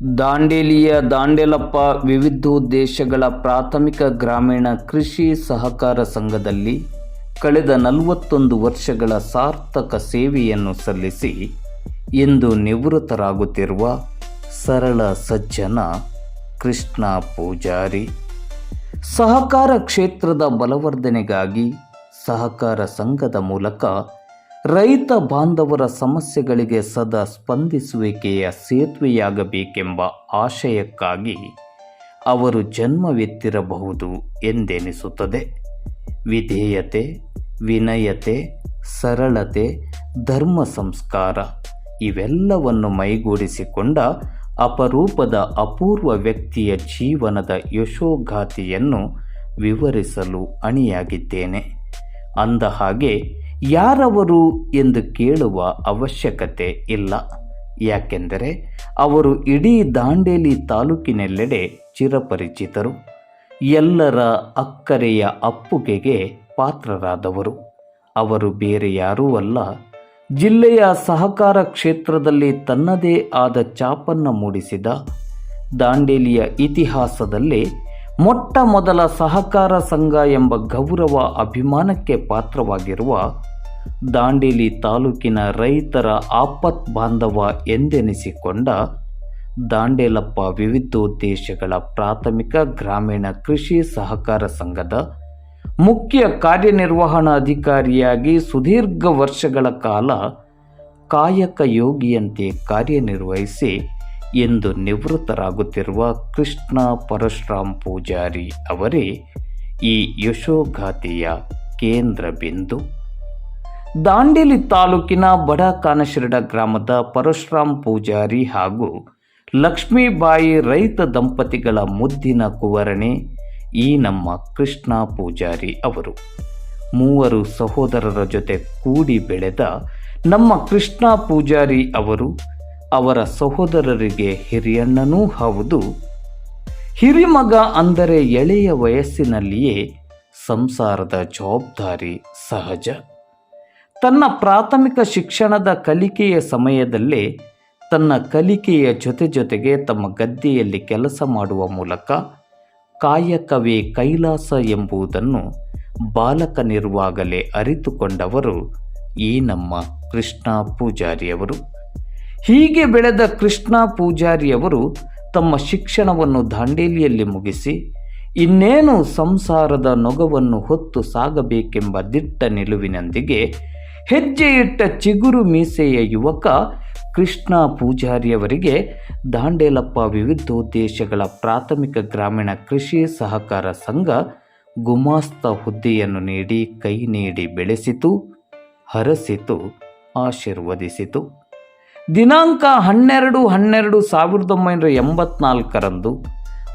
ದಾಂಡೇಲಿಯ ದಾಂಡೇಲಪ್ಪ ವಿವಿಧೋದ್ದೇಶಗಳ ಪ್ರಾಥಮಿಕ ಗ್ರಾಮೀಣ ಕೃಷಿ ಸಹಕಾರ ಸಂಘದಲ್ಲಿ ಕಳೆದ ನಲವತ್ತೊಂದು ವರ್ಷಗಳ ಸಾರ್ಥಕ ಸೇವೆಯನ್ನು ಸಲ್ಲಿಸಿ ಇಂದು ನಿವೃತ್ತರಾಗುತ್ತಿರುವ ಸರಳ ಸಜ್ಜನ ಕೃಷ್ಣ ಪೂಜಾರಿ. ಸಹಕಾರ ಕ್ಷೇತ್ರದ ಬಲವರ್ಧನೆಗಾಗಿ ಸಹಕಾರ ಸಂಘದ ಮೂಲಕ ರೈತ ಬಾಂಧವರ ಸಮಸ್ಯೆಗಳಿಗೆ ಸದಾ ಸ್ಪಂದಿಸುವಿಕೆಯ ಸೇತುವೆಯಾಗಬೇಕೆಂಬ ಆಶಯಕ್ಕಾಗಿ ಅವರು ಜನ್ಮವೆತ್ತಿರಬಹುದು ಎಂದೆನಿಸುತ್ತದೆ. ವಿಧೇಯತೆ, ವಿನಯತೆ, ಸರಳತೆ, ಧರ್ಮ ಸಂಸ್ಕಾರ ಇವೆಲ್ಲವನ್ನು ಮೈಗೂಡಿಸಿಕೊಂಡ ಅಪರೂಪದ ಅಪೂರ್ವ ವ್ಯಕ್ತಿಯ ಜೀವನದ ಯಶೋಗಾಥೆಯನ್ನು ವಿವರಿಸಲು ಅಣಿಯಾಗಿದ್ದೇನೆ. ಅಂದ ಹಾಗೆ ಯಾರವರು ಎಂದು ಕೇಳುವ ಅವಶ್ಯಕತೆ ಇಲ್ಲ. ಯಾಕೆಂದರೆ ಅವರು ಇಡೀ ದಾಂಡೇಲಿ ತಾಲೂಕಿನೆಲ್ಲೆಡೆ ಚಿರಪರಿಚಿತರು. ಎಲ್ಲರ ಅಕ್ಕರೆಯ ಅಪ್ಪುಗೆಗೆ ಪಾತ್ರರಾದವರು. ಅವರು ಬೇರೆ ಯಾರೂ ಅಲ್ಲ. ಜಿಲ್ಲೆಯ ಸಹಕಾರ ಕ್ಷೇತ್ರದಲ್ಲಿ ತನ್ನದೇ ಆದ ಚಾಪನ್ನು ಮೂಡಿಸಿದ ದಾಂಡೇಲಿಯ ಇತಿಹಾಸದಲ್ಲಿ ಮೊಟ್ಟ ಮೊದಲ ಸಹಕಾರ ಸಂಘ ಎಂಬ ಗೌರವ ಅಭಿಮಾನಕ್ಕೆ ಪಾತ್ರವಾಗಿರುವ ದಾಂಡೇಲಿ ತಾಲೂಕಿನ ರೈತರ ಆಪತ್ ಬಾಂಧವ ಎಂದೆನಿಸಿಕೊಂಡ ದಾಂಡೇಲಪ್ಪ ವಿವಿಧೋದ್ದೇಶಗಳ ಪ್ರಾಥಮಿಕ ಗ್ರಾಮೀಣ ಕೃಷಿ ಸಹಕಾರ ಸಂಘದ ಮುಖ್ಯ ಕಾರ್ಯನಿರ್ವಹಣಾಧಿಕಾರಿಯಾಗಿ ಸುದೀರ್ಘ ವರ್ಷಗಳ ಕಾಲ ಕಾಯಕ ಯೋಗಿಯಂತೆ ಕಾರ್ಯನಿರ್ವಹಿಸಿ ಎಂದು ನಿವೃತ್ತರಾಗುತ್ತಿರುವ ಕೃಷ್ಣ ಪರಶುರಾಮ್ ಪೂಜಾರಿ ಅವರೇ ಈ ಯಶೋಗಾಥೆಯ ಕೇಂದ್ರ ಬಿಂದು. ದಾಂಡೇಲಿ ತಾಲೂಕಿನ ಬಡ ಕಾನಶಿರಡ ಗ್ರಾಮದ ಪರಶುರಾಮ್ ಪೂಜಾರಿ ಹಾಗೂ ಲಕ್ಷ್ಮೀಬಾಯಿ ರೈತ ದಂಪತಿಗಳ ಮುದ್ದಿನ ಕುವರಣೆ ಈ ನಮ್ಮ ಕೃಷ್ಣ ಪೂಜಾರಿ ಅವರು. ಮೂವರು ಸಹೋದರರ ಜೊತೆ ಕೂಡಿ ಬೆಳೆದ ನಮ್ಮ ಕೃಷ್ಣ ಪೂಜಾರಿ ಅವರು ಅವರ ಸಹೋದರರಿಗೆ ಹಿರಿಯಣ್ಣನೂ ಹೌದು. ಹಿರಿಮಗ ಅಂದರೆ ಎಳೆಯ ವಯಸ್ಸಿನಲ್ಲಿಯೇ ಸಂಸಾರದ ಜವಾಬ್ದಾರಿ ಸಹಜ. ತನ್ನ ಪ್ರಾಥಮಿಕ ಶಿಕ್ಷಣದ ಕಲಿಕೆಯ ಸಮಯದಲ್ಲೇ ತನ್ನ ಕಲಿಕೆಯ ಜೊತೆ ಜೊತೆಗೆ ತಮ್ಮ ಗದ್ದೆಯಲ್ಲಿ ಕೆಲಸ ಮಾಡುವ ಮೂಲಕ ಕಾಯಕವೇ ಕೈಲಾಸ ಎಂಬುದನ್ನು ಬಾಲಕನಿರುವಾಗಲೇ ಅರಿತುಕೊಂಡವರು ಈ ನಮ್ಮ ಕೃಷ್ಣ ಪೂಜಾರಿಯವರು. ಹೀಗೆ ಬೆಳೆದ ಕೃಷ್ಣ ಪೂಜಾರಿಯವರು ತಮ್ಮ ಶಿಕ್ಷಣವನ್ನು ದಾಂಡೇಲಿಯಲ್ಲಿ ಮುಗಿಸಿ ಇನ್ನೇನು ಸಂಸಾರದ ನೊಗವನ್ನು ಹೊತ್ತು ಸಾಗಬೇಕೆಂಬ ದಿಟ್ಟ ನಿಲುವಿನೊಂದಿಗೆ ಹೆಜ್ಜೆಯಿಟ್ಟ ಚಿಗುರು ಮೀಸೆಯ ಯುವಕ ಕೃಷ್ಣ ಪೂಜಾರಿಯವರಿಗೆ ದಾಂಡೇಲಪ್ಪ ವಿವಿಧೋದ್ದೇಶಗಳ ಪ್ರಾಥಮಿಕ ಗ್ರಾಮೀಣ ಕೃಷಿ ಸಹಕಾರ ಸಂಘ ಗುಮಾಸ್ತ ಹುದ್ದೆಯನ್ನು ನೀಡಿ ಕೈ ನೀಡಿ ಬೆಳೆಸಿತು, ಹರಸಿತು, ಆಶೀರ್ವದಿಸಿತು. ದಿನಾಂಕ ಹನ್ನೆರಡು ಹನ್ನೆರಡು ಸಾವಿರದ ಒಂಬೈನೂರ ಎಂಬತ್ನಾಲ್ಕರಂದು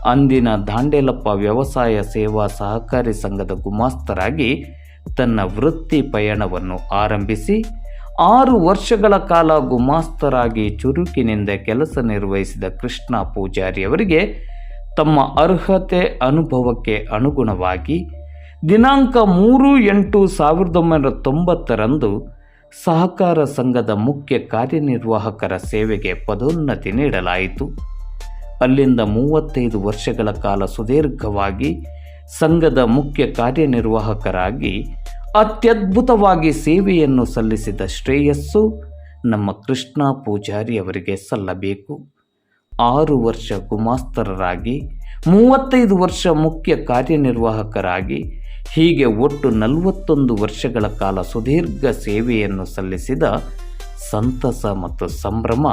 ಅಂದಿನ ದಾಂಡೇಲಪ್ಪ ವ್ಯವಸಾಯ ಸೇವಾ ಸಹಕಾರಿ ಸಂಘದ ಗುಮಾಸ್ತರಾಗಿ ತನ್ನ ವೃತ್ತಿ ಪಯಣವನ್ನು ಆರಂಭಿಸಿ ಆರು ವರ್ಷಗಳ ಕಾಲ ಗುಮಾಸ್ತರಾಗಿ ಚುರುಕಿನಿಂದ ಕೆಲಸ ನಿರ್ವಹಿಸಿದ ಕೃಷ್ಣ ಪೂಜಾರಿಯವರಿಗೆ ತಮ್ಮ ಅರ್ಹತೆ ಅನುಭವಕ್ಕೆ ಅನುಗುಣವಾಗಿ ದಿನಾಂಕ ಮೂರು ಎಂಟು ಸಾವಿರದ ಒಂಬೈನೂರ ತೊಂಬತ್ತರಂದು ಸಹಕಾರ ಸಂಘದ ಮುಖ್ಯ ಕಾರ್ಯನಿರ್ವಾಹಕರ ಸೇವೆಗೆ ಪದೋನ್ನತಿ ನೀಡಲಾಯಿತು. ಅಲ್ಲಿಂದ ಮೂವತ್ತೈದು ವರ್ಷಗಳ ಕಾಲ ಸುದೀರ್ಘವಾಗಿ ಸಂಘದ ಮುಖ್ಯ ಕಾರ್ಯನಿರ್ವಾಹಕರಾಗಿ ಅತ್ಯದ್ಭುತವಾಗಿ ಸೇವೆಯನ್ನು ಸಲ್ಲಿಸಿದ ಶ್ರೇಯಸ್ಸು ನಮ್ಮ ಕೃಷ್ಣ ಪೂಜಾರಿ ಅವರಿಗೆ ಸಲ್ಲಬೇಕು. ಆರು ವರ್ಷ ಗುಮಾಸ್ತರರಾಗಿ, ಮೂವತ್ತೈದು ವರ್ಷ ಮುಖ್ಯ ಕಾರ್ಯನಿರ್ವಾಹಕರಾಗಿ, ಹೀಗೆ ಒಟ್ಟು ನಲವತ್ತೊಂದು ವರ್ಷಗಳ ಕಾಲ ಸುದೀರ್ಘ ಸೇವೆಯನ್ನು ಸಲ್ಲಿಸಿದ ಸಂತಸ ಮತ್ತು ಸಂಭ್ರಮ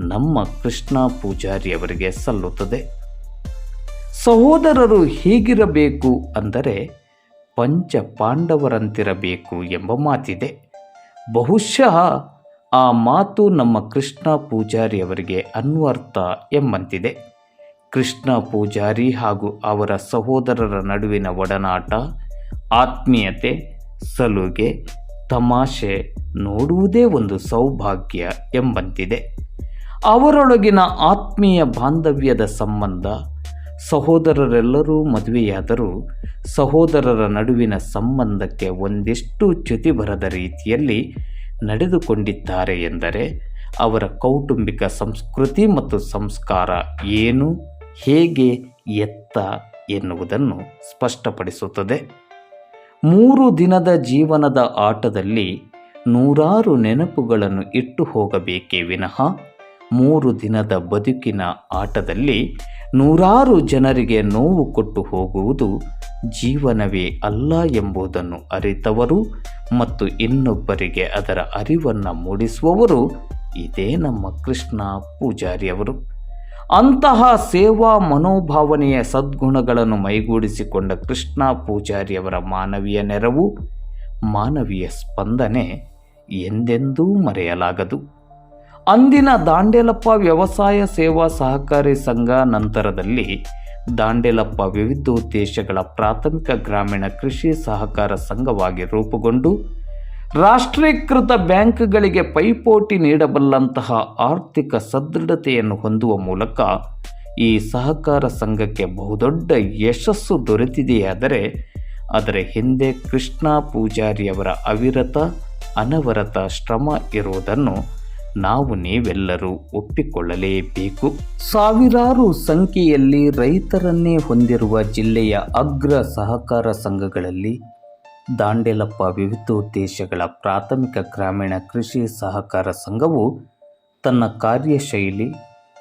ನಮ್ಮ ಕೃಷ್ಣ ಪೂಜಾರಿಯವರಿಗೆ ಸಲ್ಲುತ್ತದೆ. ಸಹೋದರರು ಹೀಗಿರಬೇಕು ಅಂದರೆ ಪಂಚ ಪಾಂಡವರಂತಿರಬೇಕು ಎಂಬ ಮಾತಿದೆ. ಬಹುಶಃ ಆ ಮಾತು ನಮ್ಮ ಕೃಷ್ಣ ಪೂಜಾರಿಯವರಿಗೆ ಅನ್ವರ್ಥ ಎಂಬಂತಿದೆ. ಕೃಷ್ಣ ಪೂಜಾರಿ ಹಾಗೂ ಅವರ ಸಹೋದರರ ನಡುವಿನ ಒಡನಾಟ, ಆತ್ಮೀಯತೆ, ಸಲುಗೆ, ತಮಾಷೆ ನೋಡುವುದೇ ಒಂದು ಸೌಭಾಗ್ಯ ಎಂಬಂತಿದೆ. ಅವರೊಳಗಿನ ಆತ್ಮೀಯ ಬಾಂಧವ್ಯದ ಸಂಬಂಧ ಸಹೋದರರೆಲ್ಲರೂ ಮದುವೆಯಾದರೂ ಸಹೋದರರ ನಡುವಿನ ಸಂಬಂಧಕ್ಕೆ ಒಂದಿಷ್ಟು ಚ್ಯುತಿ ಬರದ ರೀತಿಯಲ್ಲಿ ನಡೆದುಕೊಂಡಿದ್ದಾರೆ ಎಂದರೆ ಅವರ ಕೌಟುಂಬಿಕ ಸಂಸ್ಕೃತಿ ಮತ್ತು ಸಂಸ್ಕಾರ ಏನು, ಹೇಗೆ ಎತ್ತ ಎನ್ನುವುದನ್ನು ಸ್ಪಷ್ಟಪಡಿಸುತ್ತದೆ. ಮೂರು ದಿನದ ಜೀವನದ ಆಟದಲ್ಲಿ ನೂರಾರು ನೆನಪುಗಳನ್ನು ಇಟ್ಟು ಹೋಗಬೇಕೇ ವಿನಃ ಮೂರು ದಿನದ ಬದುಕಿನ ಆಟದಲ್ಲಿ ನೂರಾರು ಜನರಿಗೆ ನೋವು ಕೊಟ್ಟು ಹೋಗುವುದು ಜೀವನವೇ ಅಲ್ಲ ಎಂಬುದನ್ನು ಅರಿತವರು ಮತ್ತು ಇನ್ನೊಬ್ಬರಿಗೆ ಅದರ ಅರಿವನ್ನು ಮೂಡಿಸುವವರು ಇದೇ ನಮ್ಮ ಕೃಷ್ಣ ಪೂಜಾರಿಯವರು. ಅಂತಹ ಸೇವಾ ಮನೋಭಾವನೆಯ ಸದ್ಗುಣಗಳನ್ನು ಮೈಗೂಡಿಸಿಕೊಂಡ ಕೃಷ್ಣ ಪೂಜಾರಿಯವರ ಮಾನವೀಯ ನೆರವು, ಮಾನವೀಯ ಸ್ಪಂದನೆ ಎಂದೆಂದೂ ಮರೆಯಲಾಗದು. ಅಂದಿನ ದಾಂಡೇಲಪ್ಪ ವ್ಯವಸಾಯ ಸೇವಾ ಸಹಕಾರಿ ಸಂಘ ನಂತರದಲ್ಲಿ ದಾಂಡೇಲಪ್ಪ ವಿವಿಧೋದ್ದೇಶಗಳ ಪ್ರಾಥಮಿಕ ಗ್ರಾಮೀಣ ಕೃಷಿ ಸಹಕಾರ ಸಂಘವಾಗಿ ರೂಪುಗೊಂಡು ರಾಷ್ಟ್ರೀಕೃತ ಬ್ಯಾಂಕ್ಗಳಿಗೆ ಪೈಪೋಟಿ ನೀಡಬಲ್ಲಂತಹ ಆರ್ಥಿಕ ಸದೃಢತೆಯನ್ನು ಹೊಂದುವ ಮೂಲಕ ಈ ಸಹಕಾರ ಸಂಘಕ್ಕೆ ಬಹುದೊಡ್ಡ ಯಶಸ್ಸು ದೊರೆತಿದೆಯಾದರೆ ಅದರ ಹಿಂದೆ ಕೃಷ್ಣ ಪೂಜಾರಿಯವರ ಅವಿರತ, ಅನವರತ ಶ್ರಮ ಇರುವುದನ್ನು ನಾವು ನೀವೆಲ್ಲರೂ ಒಪ್ಪಿಕೊಳ್ಳಲೇಬೇಕು. ಸಾವಿರಾರು ಸಂಖ್ಯೆಯಲ್ಲಿ ರೈತರನ್ನೇ ಹೊಂದಿರುವ ಜಿಲ್ಲೆಯ ಅಗ್ರ ಸಹಕಾರ ಸಂಘಗಳಲ್ಲಿ ದಾಂಡೇಲಪ್ಪ ವಿವಿಧೋದ್ದೇಶಗಳ ಪ್ರಾಥಮಿಕ ಗ್ರಾಮೀಣ ಕೃಷಿ ಸಹಕಾರ ಸಂಘವು ತನ್ನ ಕಾರ್ಯಶೈಲಿ,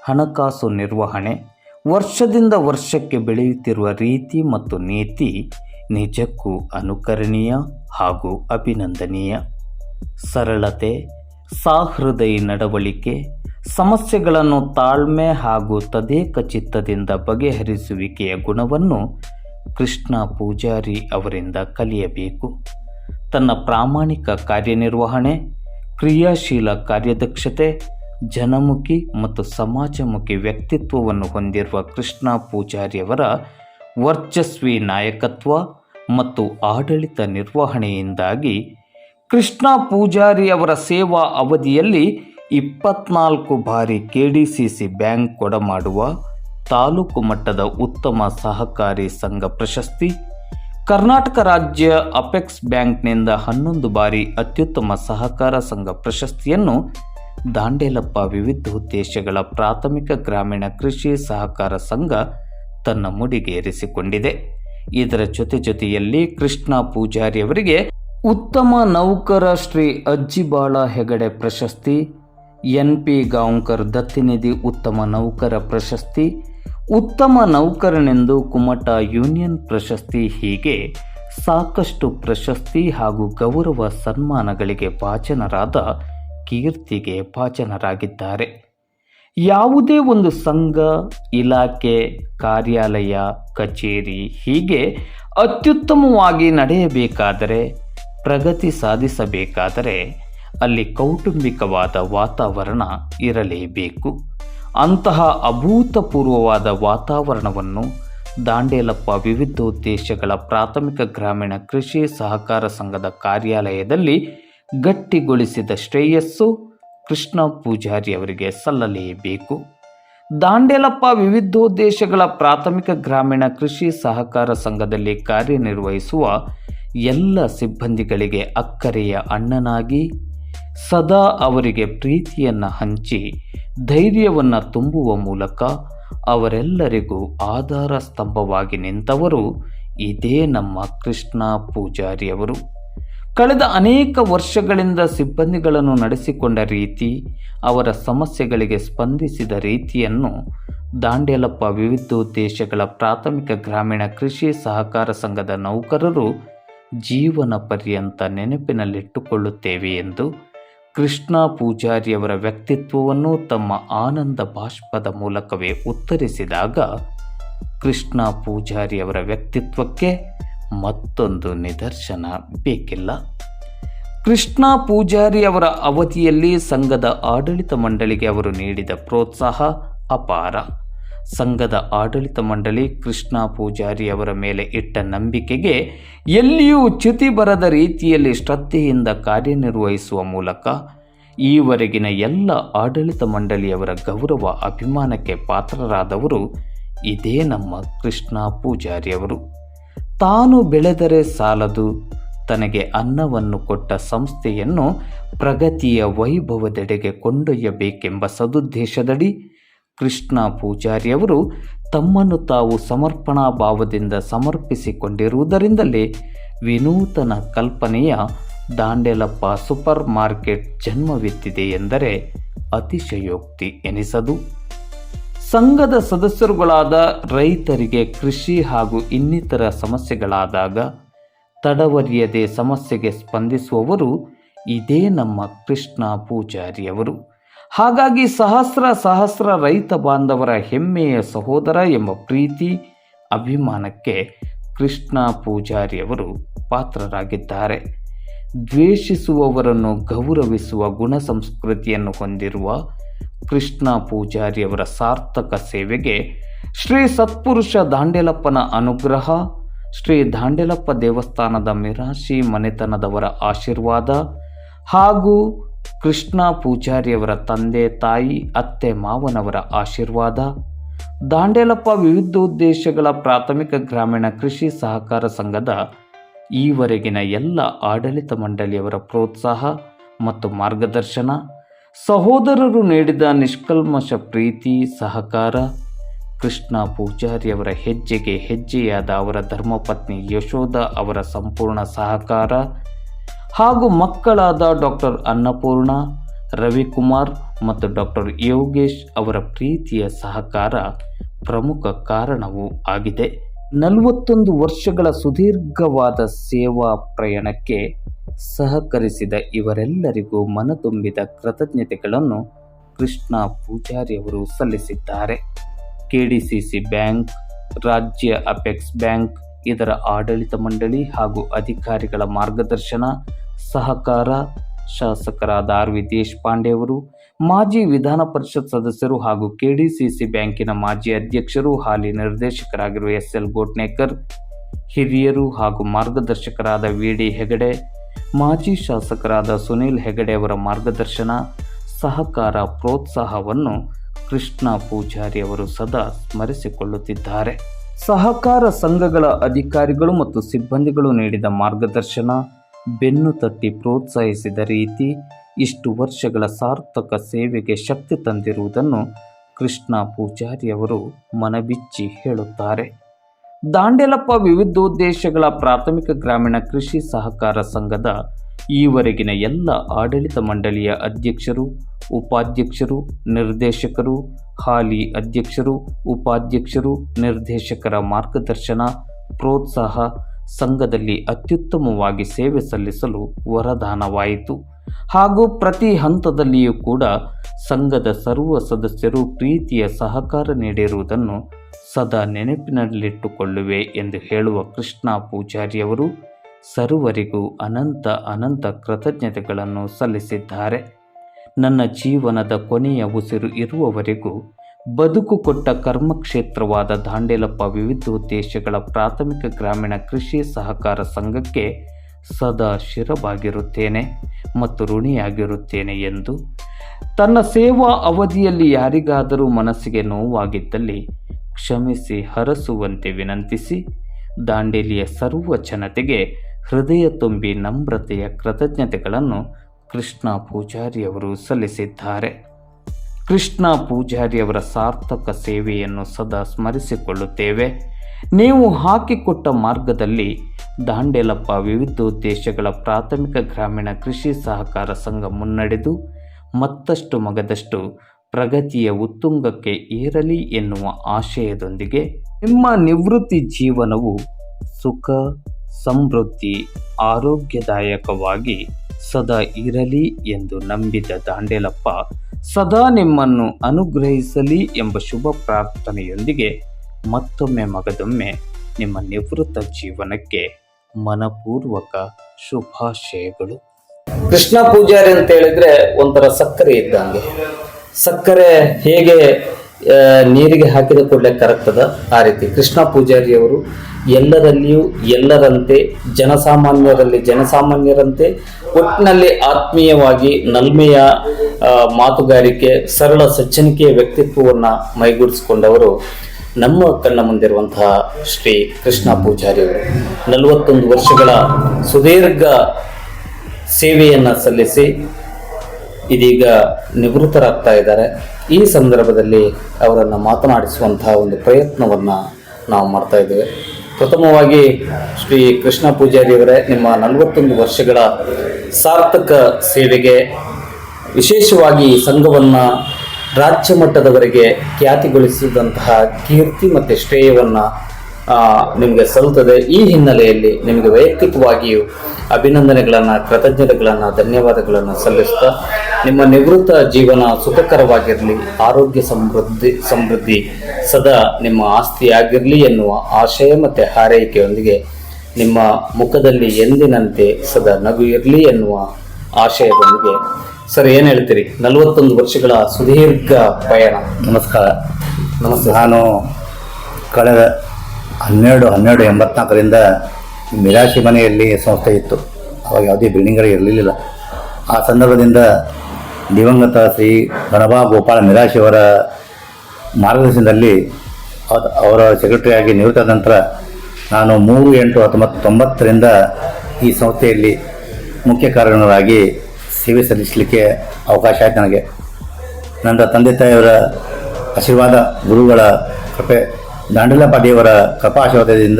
ಹಣಕಾಸು ನಿರ್ವಹಣೆ, ವರ್ಷದಿಂದ ವರ್ಷಕ್ಕೆ ಬೆಳೆಯುತ್ತಿರುವ ರೀತಿ ಮತ್ತು ನೀತಿ ನಿಜಕ್ಕೂ ಅನುಕರಣೀಯ ಹಾಗೂ ಅಭಿನಂದನೀಯ. ಸರಳತೆ ಸಾಹೃದಯಿ ನಡವಳಿಕೆ, ಸಮಸ್ಯೆಗಳನ್ನು ತಾಳ್ಮೆ ಹಾಗೂ ತದೇಕ ಚಿತ್ತದಿಂದ ಬಗೆಹರಿಸುವಿಕೆಯ ಗುಣವನ್ನು ಕೃಷ್ಣ ಪೂಜಾರಿ ಅವರಿಂದ ಕಲಿಯಬೇಕು. ತನ್ನ ಪ್ರಾಮಾಣಿಕ ಕಾರ್ಯನಿರ್ವಹಣೆ, ಕ್ರಿಯಾಶೀಲ ಕಾರ್ಯದಕ್ಷತೆ, ಜನಮುಖಿ ಮತ್ತು ಸಮಾಜಮುಖಿ ವ್ಯಕ್ತಿತ್ವವನ್ನು ಹೊಂದಿರುವ ಕೃಷ್ಣ ಪೂಜಾರಿಯವರ ವರ್ಚಸ್ವಿ ನಾಯಕತ್ವ ಮತ್ತು ಆಡಳಿತ ನಿರ್ವಹಣೆಯಿಂದಾಗಿ ಕೃಷ್ಣ ಪೂಜಾರಿ ಅವರ ಸೇವಾ ಅವಧಿಯಲ್ಲಿ ಇಪ್ಪತ್ನಾಲ್ಕು ಬಾರಿ K D C C bank ಕೊಡಮಾಡುವ ತಾಲೂಕು ಮಟ್ಟದ ಉತ್ತಮ ಸಹಕಾರಿ ಸಂಘ ಪ್ರಶಸ್ತಿ, ಕರ್ನಾಟಕ ರಾಜ್ಯ ಅಪೆಕ್ಸ್ ಬ್ಯಾಂಕ್ನಿಂದ ಹನ್ನೊಂದು ಬಾರಿ ಅತ್ಯುತ್ತಮ ಸಹಕಾರ ಸಂಘ ಪ್ರಶಸ್ತಿಯನ್ನು ದಾಂಡೇಲಪ್ಪ ವಿವಿಧ ಉದ್ದೇಶಗಳ ಪ್ರಾಥಮಿಕ ಗ್ರಾಮೀಣ ಕೃಷಿ ಸಹಕಾರ ಸಂಘ ತನ್ನ ಮುಡಿಗೇರಿಸಿಕೊಂಡಿದೆ. ಇದರ ಜೊತೆ ಜೊತೆಯಲ್ಲಿ ಕೃಷ್ಣ ಪೂಜಾರಿ ಅವರಿಗೆ ಉತ್ತಮ ನೌಕರ ಶ್ರೀ ಅಜ್ಜಿಬಾಳ ಹೆಗಡೆ ಪ್ರಶಸ್ತಿ, ಎನ್ ಪಿ ಗಾಂವ್ಕರ್ ದತ್ತಿನಿಧಿ ಉತ್ತಮ ನೌಕರ ಪ್ರಶಸ್ತಿ, ಉತ್ತಮ ನೌಕರನೆಂದು ಕುಮಟ ಯೂನಿಯನ್ ಪ್ರಶಸ್ತಿ ಹೀಗೆ ಸಾಕಷ್ಟು ಪ್ರಶಸ್ತಿ ಹಾಗೂ ಗೌರವ ಸನ್ಮಾನಗಳಿಗೆ ಪಾಚನರಾದ ಕೀರ್ತಿಗೆ ಪಾಚನರಾಗಿದ್ದಾರೆ. ಯಾವುದೇ ಒಂದು ಸಂಘ, ಇಲಾಖೆ, ಕಾರ್ಯಾಲಯ, ಕಚೇರಿ ಹೀಗೆ ಅತ್ಯುತ್ತಮವಾಗಿ ನಡೆಯಬೇಕಾದರೆ ಪ್ರಗತಿ ಸಾಧಿಸಬೇಕಾದರೆ ಅಲ್ಲಿ ಕೌಟುಂಬಿಕವಾದ ವಾತಾವರಣ ಇರಲೇಬೇಕು. ಅಂತಹ ಅಭೂತಪೂರ್ವವಾದ ವಾತಾವರಣವನ್ನು ದಾಂಡೇಲಪ್ಪ ವಿವಿಧೋದ್ದೇಶಗಳ ಪ್ರಾಥಮಿಕ ಗ್ರಾಮೀಣ ಕೃಷಿ ಸಹಕಾರ ಸಂಘದ ಕಾರ್ಯಾಲಯದಲ್ಲಿ ಗಟ್ಟಿಗೊಳಿಸಿದ ಶ್ರೇಯಸ್ಸು ಕೃಷ್ಣ ಪೂಜಾರಿ ಅವರಿಗೆ ಸಲ್ಲಲೇಬೇಕು. ದಾಂಡೇಲಪ್ಪ ವಿವಿಧೋದ್ದೇಶಗಳ ಪ್ರಾಥಮಿಕ ಗ್ರಾಮೀಣ ಕೃಷಿ ಸಹಕಾರ ಸಂಘದಲ್ಲಿ ಕಾರ್ಯನಿರ್ವಹಿಸುವ ಎಲ್ಲ ಸಿಬ್ಬಂದಿಗಳಿಗೆ ಅಕ್ಕರೆಯ ಅಣ್ಣನಾಗಿ ಸದಾ ಅವರಿಗೆ ಪ್ರೀತಿಯನ್ನು ಹಂಚಿ ಧೈರ್ಯವನ್ನು ತುಂಬುವ ಮೂಲಕ ಅವರೆಲ್ಲರಿಗೂ ಆಧಾರ ಸ್ತಂಭವಾಗಿ ನಿಂತವರು ಇದೇ ನಮ್ಮ ಕೃಷ್ಣ ಪೂಜಾರಿಯವರು. ಕಳೆದ ಅನೇಕ ವರ್ಷಗಳಿಂದ ಸಿಬ್ಬಂದಿಗಳನ್ನು ನಡೆಸಿಕೊಂಡ ರೀತಿ, ಅವರ ಸಮಸ್ಯೆಗಳಿಗೆ ಸ್ಪಂದಿಸಿದ ರೀತಿಯನ್ನು ದಾಂಡೇಲಪ್ಪ ವಿವಿಧೋದ್ದೇಶಗಳ ಪ್ರಾಥಮಿಕ ಗ್ರಾಮೀಣ ಕೃಷಿ ಸಹಕಾರ ಸಂಘದ ನೌಕರರು ಜೀವನ ಪರ್ಯಂತ ನೆನಪಿನಲ್ಲಿಟ್ಟುಕೊಳ್ಳುತ್ತೇವೆ ಎಂದು ಕೃಷ್ಣ ಪೂಜಾರಿಯವರ ವ್ಯಕ್ತಿತ್ವವನ್ನು ತಮ್ಮ ಆನಂದ ಬಾಷ್ಪದ ಮೂಲಕವೇ ಉತ್ತರಿಸಿದಾಗ ಕೃಷ್ಣ ಪೂಜಾರಿಯವರ ವ್ಯಕ್ತಿತ್ವಕ್ಕೆ ಮತ್ತೊಂದು ನಿದರ್ಶನ ಬೇಕಿಲ್ಲ. ಕೃಷ್ಣ ಪೂಜಾರಿ ಅವರ ಅವಧಿಯಲ್ಲಿ ಸಂಘದ ಆಡಳಿತ ಮಂಡಳಿಗೆ ಅವರು ನೀಡಿದ ಪ್ರೋತ್ಸಾಹ ಅಪಾರ. ಸಂಘದ ಆಡಳಿತ ಮಂಡಳಿ ಕೃಷ್ಣ ಪೂಜಾರಿ ಅವರ ಮೇಲೆ ಇಟ್ಟ ನಂಬಿಕೆಗೆ ಎಲ್ಲಿಯೂ ಚ್ಯುತಿ ಬರದ ರೀತಿಯಲ್ಲಿ ಶ್ರದ್ಧೆಯಿಂದ ಕಾರ್ಯನಿರ್ವಹಿಸುವ ಮೂಲಕ ಈವರೆಗಿನ ಎಲ್ಲ ಆಡಳಿತ ಮಂಡಳಿಯವರ ಗೌರವ ಅಭಿಮಾನಕ್ಕೆ ಪಾತ್ರರಾದವರು ಇದೇ ನಮ್ಮ ಕೃಷ್ಣ ಪೂಜಾರಿಯವರು ತಾನು ಬೆಳೆದರೆ ಸಾಲದು, ತನಗೆ ಅನ್ನವನ್ನು ಕೊಟ್ಟ ಸಂಸ್ಥೆಯನ್ನು ಪ್ರಗತಿಯ ವೈಭವದೆಡೆಗೆ ಕೊಂಡೊಯ್ಯಬೇಕೆಂಬ ಸದುದ್ದೇಶದಡಿ ಕೃಷ್ಣ ಪೂಜಾರಿಯವರು ತಮ್ಮನ್ನು ತಾವು ಸಮರ್ಪಣಾ ಭಾವದಿಂದ ಸಮರ್ಪಿಸಿಕೊಂಡಿರುವುದರಿಂದಲೇ ವಿನೂತನ ಕಲ್ಪನೆಯ ದಾಂಡೆಲಪ್ಪ ಸೂಪರ್ ಮಾರ್ಕೆಟ್ ಜನ್ಮವೆತ್ತಿದೆ ಎಂದರೆ ಅತಿಶಯೋಕ್ತಿ ಎನಿಸದು. ಸಂಘದ ಸದಸ್ಯರುಗಳಾದ ರೈತರಿಗೆ ಕೃಷಿ ಹಾಗೂ ಇನ್ನಿತರ ಸಮಸ್ಯೆಗಳಾದಾಗ ತಡವರಿಯದೆ ಸಮಸ್ಯೆಗೆ ಸ್ಪಂದಿಸುವವರು ಇದೇ ನಮ್ಮ ಕೃಷ್ಣ ಪೂಜಾರಿಯವರು. ಹಾಗಾಗಿ ಸಹಸ್ರ ಸಹಸ್ರ ರೈತ ಬಾಂಧವರ ಹೆಮ್ಮೆಯ ಸಹೋದರ ಎಂಬ ಪ್ರೀತಿ, ಅಭಿಮಾನಕ್ಕೆ ಕೃಷ್ಣ ಪೂಜಾರಿಯವರು ಪಾತ್ರರಾಗಿದ್ದಾರೆ. ದ್ವೇಷಿಸುವವರನ್ನು ಗೌರವಿಸುವ ಗುಣ ಸಂಸ್ಕೃತಿಯನ್ನು ಹೊಂದಿರುವ ಕೃಷ್ಣ ಪೂಜಾರಿಯವರ ಸಾರ್ಥಕ ಸೇವೆಗೆ ಶ್ರೀ ಸತ್ಪುರುಷ ದಾಂಡೆಲಪ್ಪನ ಅನುಗ್ರಹ, ಶ್ರೀ ದಾಂಡೆಲಪ್ಪ ದೇವಸ್ಥಾನದ ಮಿರಾಶಿ ಮನೆತನದವರ ಆಶೀರ್ವಾದ ಹಾಗೂ ಕೃಷ್ಣ ಪೂಜಾರಿಯವರ ತಂದೆ, ತಾಯಿ, ಅತ್ತೆ, ಮಾವನವರ ಆಶೀರ್ವಾದ. ದಾಂಡೇಲಪ್ಪ ವಿವಿಧ ಉದ್ದೇಶಗಳ ಪ್ರಾಥಮಿಕ ಗ್ರಾಮೀಣ ಕೃಷಿ ಸಹಕಾರ ಸಂಘದ ಈವರೆಗಿನ ಎಲ್ಲ ಆಡಳಿತ ಮಂಡಳಿಯವರ ಪ್ರೋತ್ಸಾಹ ಮತ್ತು ಮಾರ್ಗದರ್ಶನ. ಸಹೋದರರು ನೀಡಿದ ನಿಷ್ಕಲ್ಮಶ ಪ್ರೀತಿ, ಸಹಕಾರ. ಕೃಷ್ಣ ಪೂಜಾರಿಯವರ ಹೆಜ್ಜೆಗೆ ಹೆಜ್ಜೆಯಾದ ಅವರ ಧರ್ಮಪತ್ನಿ ಯಶೋಧ ಅವರ ಸಂಪೂರ್ಣ ಸಹಕಾರ. ಹಾಗೂ ಮಕ್ಕಳಾದ ಡಾಕ್ಟರ್ ಅನ್ನಪೂರ್ಣ, ರವಿಕುಮಾರ್ ಮತ್ತು ಡಾಕ್ಟರ್ ಯೋಗೇಶ್ ಅವರ ಪ್ರೀತಿಯ ಸಹಕಾರ ಪ್ರಮುಖ ಕಾರಣವೂ ಆಗಿದೆ. ನಲವತ್ತೊಂದು ವರ್ಷಗಳ ಸುದೀರ್ಘವಾದ ಸೇವಾ ಪ್ರಯಾಣಕ್ಕೆ ಸಹಕರಿಸಿದ ಇವರೆಲ್ಲರಿಗೂ ಮನತುಂಬಿದ ಕೃತಜ್ಞತೆಗಳನ್ನು ಕೃಷ್ಣ ಪೂಜಾರಿಯವರು ಸಲ್ಲಿಸಿದ್ದಾರೆ. ಕೆಡಿಸಿಸಿ ಬ್ಯಾಂಕ್, ರಾಜ್ಯ ಅಪೆಕ್ಸ್ ಬ್ಯಾಂಕ್ ಇದರ ಆಡಳಿತ ಮಂಡಳಿ ಹಾಗೂ ಅಧಿಕಾರಿಗಳ ಮಾರ್ಗದರ್ಶನ, ಸಹಕಾರ, ಶಾಸಕರಾದ ಆರ್ ವಿ ದೇಶಪಾಂಡೆ ಅವರು, ಮಾಜಿ ವಿಧಾನ ಪರಿಷತ್ ಸದಸ್ಯರು ಹಾಗೂ ಕೆಡಿಸಿಸಿ ಬ್ಯಾಂಕಿನ ಮಾಜಿ ಅಧ್ಯಕ್ಷರು, ಹಾಲಿ ನಿರ್ದೇಶಕರಾಗಿರುವ ಎಸ್ ಎಲ್ ಗೋಟ್ನೇಕರ್, ಹಿರಿಯರು ಹಾಗೂ ಮಾರ್ಗದರ್ಶಕರಾದ ವಿ ಡಿ ಹೆಗಡೆ, ಮಾಜಿ ಶಾಸಕರಾದ ಸುನೀಲ್ ಹೆಗಡೆ ಅವರ ಮಾರ್ಗದರ್ಶನ, ಸಹಕಾರ ಪ್ರೋತ್ಸಾಹವನ್ನು ಕೃಷ್ಣ ಪೂಜಾರಿ ಅವರು ಸದಾ ಸ್ಮರಿಸಿಕೊಳ್ಳುತ್ತಿದ್ದಾರೆ. ಸಹಕಾರ ಸಂಘಗಳ ಅಧಿಕಾರಿಗಳು ಮತ್ತು ಸಿಬ್ಬಂದಿಗಳು ನೀಡಿದ ಮಾರ್ಗದರ್ಶನ ಬೆನ್ನು ತಟ್ಟಿ ಪ್ರೋತ್ಸಾಹಿಸಿದ ರೀತಿ ಇಷ್ಟು ವರ್ಷಗಳ ಸಾರ್ಥಕ ಸೇವೆಗೆ ಶಕ್ತಿ ತಂದಿರುವುದನ್ನು ಕೃಷ್ಣ ಪೂಜಾರಿಯವರು ಮನಬಿಚ್ಚಿ ಹೇಳುತ್ತಾರೆ. ದಾಂಡೆಲಪ್ಪ ವಿವಿಧೋದ್ದೇಶಗಳ ಪ್ರಾಥಮಿಕ ಗ್ರಾಮೀಣ ಕೃಷಿ ಸಹಕಾರ ಸಂಘದ ಈವರೆಗಿನ ಎಲ್ಲ ಆಡಳಿತ ಮಂಡಳಿಯ ಅಧ್ಯಕ್ಷರು ಉಪಾಧ್ಯಕ್ಷರು, ನಿರ್ದೇಶಕರು, ಹಾಲಿ ಅಧ್ಯಕ್ಷರು, ಉಪಾಧ್ಯಕ್ಷರು, ನಿರ್ದೇಶಕರ ಮಾರ್ಗದರ್ಶನ, ಪ್ರೋತ್ಸಾಹ, ಸಂಘದಲ್ಲಿ ಅತ್ಯುತ್ತಮವಾಗಿ ಸೇವೆ ಸಲ್ಲಿಸಲು ವರದಾನವಾಯಿತು. ಹಾಗೂ ಪ್ರತಿ ಹಂತದಲ್ಲಿಯೂ ಕೂಡ ಸಂಘದ ಸರ್ವ ಸದಸ್ಯರು ಪ್ರೀತಿಯ ಸಹಕಾರ ನೀಡಿರುವುದನ್ನು ಸದಾ ನೆನಪಿನಲ್ಲಿಟ್ಟುಕೊಳ್ಳುವೆ ಎಂದು ಹೇಳುವ ಕೃಷ್ಣ ಪೂಜಾರಿಯವರು ಸರ್ವರಿಗೂ ಅನಂತ ಅನಂತ ಕೃತಜ್ಞತೆಗಳನ್ನು ಸಲ್ಲಿಸಿದ್ದಾರೆ. ನನ್ನ ಜೀವನದ ಕೊನೆಯ ಉಸಿರು ಇರುವವರೆಗೂ ಬದುಕು ಕೊಟ್ಟ ಕರ್ಮಕ್ಷೇತ್ರವಾದ ದಾಂಡೇಲಪ್ಪ ವಿವಿಧ ವಿವಿಧೋದ್ದೇಶಗಳ ಪ್ರಾಥಮಿಕ ಗ್ರಾಮೀಣ ಕೃಷಿ ಸಹಕಾರ ಸಂಘಕ್ಕೆ ಸದಾ ಶಿರವಾಗಿರುತ್ತೇನೆ ಮತ್ತು ಋಣಿಯಾಗಿರುತ್ತೇನೆ ಎಂದು. ತನ್ನ ಸೇವಾ ಅವಧಿಯಲ್ಲಿ ಯಾರಿಗಾದರೂ ಮನಸ್ಸಿಗೆ ನೋವಾಗಿದ್ದಲ್ಲಿ ಕ್ಷಮಿಸಿ ಹರಸುವಂತೆ ವಿನಂತಿಸಿ ದಾಂಡೇಲಿಯ ಸರ್ವ ಜನತೆಗೆ ಹೃದಯ ತುಂಬಿ ನಮ್ರತೆಯ ಕೃತಜ್ಞತೆಗಳನ್ನು ಕೃಷ್ಣ ಪೂಜಾರಿಯವರು ಸಲ್ಲಿಸಿದ್ದಾರೆ. ಕೃಷ್ಣ ಪೂಜಾರಿಯವರ ಸಾರ್ಥಕ ಸೇವೆಯನ್ನು ಸದಾ ಸ್ಮರಿಸಿಕೊಳ್ಳುತ್ತೇವೆ. ನೀವು ಹಾಕಿಕೊಟ್ಟ ಮಾರ್ಗದಲ್ಲಿ ದಾಂಡೇಲಪ್ಪ ವಿವಿಧೋದ್ದೇಶಗಳ ಪ್ರಾಥಮಿಕ ಗ್ರಾಮೀಣ ಕೃಷಿ ಸಹಕಾರ ಸಂಘ ಮುನ್ನಡೆದು ಮತ್ತಷ್ಟು ಮಗದಷ್ಟು ಪ್ರಗತಿಯ ಉತ್ತುಂಗಕ್ಕೆ ಏರಲಿ ಎನ್ನುವ ಆಶಯದೊಂದಿಗೆ ನಿಮ್ಮ ನಿವೃತ್ತಿ ಜೀವನವು ಸುಖ ಸಮೃದ್ಧಿ ಆರೋಗ್ಯದಾಯಕವಾಗಿ ಸದಾ ಇರಲಿ ಎಂದು ನಂಬಿದ ದಾಂಡೇಲಪ್ಪ, ಸದಾ ನಿಮ್ಮನ್ನು ಅನುಗ್ರಹಿಸಲಿ ಎಂಬ ಶುಭ ಪ್ರಾರ್ಥನೆಯೊಂದಿಗೆ ಮತ್ತೊಮ್ಮೆ ಮಗದೊಮ್ಮೆ ನಿಮ್ಮ ನಿವೃತ್ತ ಜೀವನಕ್ಕೆ ಮನಪೂರ್ವಕ ಶುಭಾಶಯಗಳು. ಕೃಷ್ಣ ಪೂಜಾರಿ ಅಂತ ಹೇಳಿದ್ರೆ ಒಂಥರ ಸಕ್ಕರೆ ಇದ್ದಂಗೆ. ಸಕ್ಕರೆ ಹೇಗೆ ನೀರಿಗೆ ಹಾಕಿದ ಕೂಡಲೇ ಕರಗ್ತದ. ಆ ರೀತಿ ಕೃಷ್ಣ ಪೂಜಾರಿಯವರು ಎಲ್ಲರಲ್ಲಿಯೂ ಎಲ್ಲರಂತೆ, ಜನಸಾಮಾನ್ಯರಲ್ಲಿ ಜನಸಾಮಾನ್ಯರಂತೆ ಒಟ್ಟಿನಲ್ಲಿ ಆತ್ಮೀಯವಾಗಿ ನಲ್ಮೆಯ ಮಾತುಗಾರಿಕೆ, ಸರಳ ಸಜ್ಜನಿಕೆಯ ವ್ಯಕ್ತಿತ್ವವನ್ನು ಮೈಗೂಡಿಸಿಕೊಂಡವರು ನಮ್ಮ ಕಣ್ಣ ಮುಂದಿರುವಂತಹ ಶ್ರೀ ಕೃಷ್ಣ ಪೂಜಾರಿಯವರು. ನಲವತ್ತೊಂದು ವರ್ಷಗಳ ಸುದೀರ್ಘ ಸೇವೆಯನ್ನು ಸಲ್ಲಿಸಿ ಇದೀಗ ನಿವೃತ್ತರಾಗ್ತಾ ಇದ್ದಾರೆ. ಈ ಸಂದರ್ಭದಲ್ಲಿ ಅವರನ್ನು ಮಾತನಾಡಿಸುವಂತಹ ಒಂದು ಪ್ರಯತ್ನವನ್ನು ನಾವು ಮಾಡ್ತಾ ಇದ್ದೇವೆ. ಪ್ರಥಮವಾಗಿ ಶ್ರೀ ಕೃಷ್ಣ ಪೂಜಾರಿಯವರೇ, ನಿಮ್ಮ ನಲವತ್ತೊಂದು ವರ್ಷಗಳ ಸಾರ್ಥಕ ಸೇವೆಗೆ ವಿಶೇಷವಾಗಿ ಈ ಸಂಘವನ್ನು ರಾಜ್ಯ ಮಟ್ಟದವರೆಗೆ ಖ್ಯಾತಿಗೊಳಿಸಿದಂತಹ ಕೀರ್ತಿ ಮತ್ತು ಶ್ರೇಯವನ್ನು ನಿಮಗೆ ಸಲ್ಲುತ್ತದೆ. ಈ ಹಿನ್ನೆಲೆಯಲ್ಲಿ ನಿಮಗೆ ವೈಯಕ್ತಿಕವಾಗಿಯೂ ಅಭಿನಂದನೆಗಳನ್ನು, ಕೃತಜ್ಞತೆಗಳನ್ನು, ಧನ್ಯವಾದಗಳನ್ನು ಸಲ್ಲಿಸ್ತಾ ನಿಮ್ಮ ನಿವೃತ್ತ ಜೀವನ ಸುಖಕರವಾಗಿರಲಿ, ಆರೋಗ್ಯ ಸಮೃದ್ಧಿ ಸಮೃದ್ಧಿ ಸದಾ ನಿಮ್ಮ ಆಸ್ತಿಯಾಗಿರಲಿ ಎನ್ನುವ ಆಶಯ ಮತ್ತು ಹಾರೈಕೆಯೊಂದಿಗೆ ನಿಮ್ಮ ಮುಖದಲ್ಲಿ ಎಂದಿನಂತೆ ಸದಾ ನಗು ಇರಲಿ ಎನ್ನುವ ಆಶಯದೊಂದಿಗೆ. ಸರ್, ಏನು ಹೇಳ್ತೀರಿ? ನಲವತ್ತೊಂದು ವರ್ಷಗಳ ಸುದೀರ್ಘ ಪಯಣ. ನಮಸ್ಕಾರ. ನಮಸ್ತೆ ನಾನು ಕಳೆದ ಹನ್ನೆರಡು ಹನ್ನೆರಡು ಎಂಬತ್ನಾಲ್ಕರಿಂದ ಮಿರಾಶಿ ಮನೆಯಲ್ಲಿ ಸಂಸ್ಥೆ ಇತ್ತು. ಅವಾಗ ಯಾವುದೇ ಬಿಲ್ಡಿಂಗ್ಗಳು ಇರಲಿಲ್ಲ ಆ ಸಂದರ್ಭದಿಂದ ದಿವಂಗತ ಶ್ರೀ ಗಣಬಾ ಗೋಪಾಲ ಮಿರಾಶಿಯವರ ಮಾರ್ಗದರ್ಶನದಲ್ಲಿ ಅವರ ಸೆಕ್ರೆಟರಿಯಾಗಿ ನಿವೃತ್ತ ನಂತರ ನಾನು ಮೂರು ಎಂಟು ಹತ್ತೊಂಬತ್ತು ತೊಂಬತ್ತರಿಂದ ಈ ಸಂಸ್ಥೆಯಲ್ಲಿ ಮುಖ್ಯ ಕಾರಣರಾಗಿ ಸೇವೆ ಸಲ್ಲಿಸಲಿಕ್ಕೆ ಅವಕಾಶ ಆಯಿತು ನನಗೆ. ನನ್ನ ತಂದೆ ತಾಯಿಯವರ ಆಶೀರ್ವಾದ, ಗುರುಗಳ ಕೃಪೆ, ದಾಂಡಲಪಾಡಿಯವರ ಕೃಪಾಶೀರ್ವಾದದಿಂದ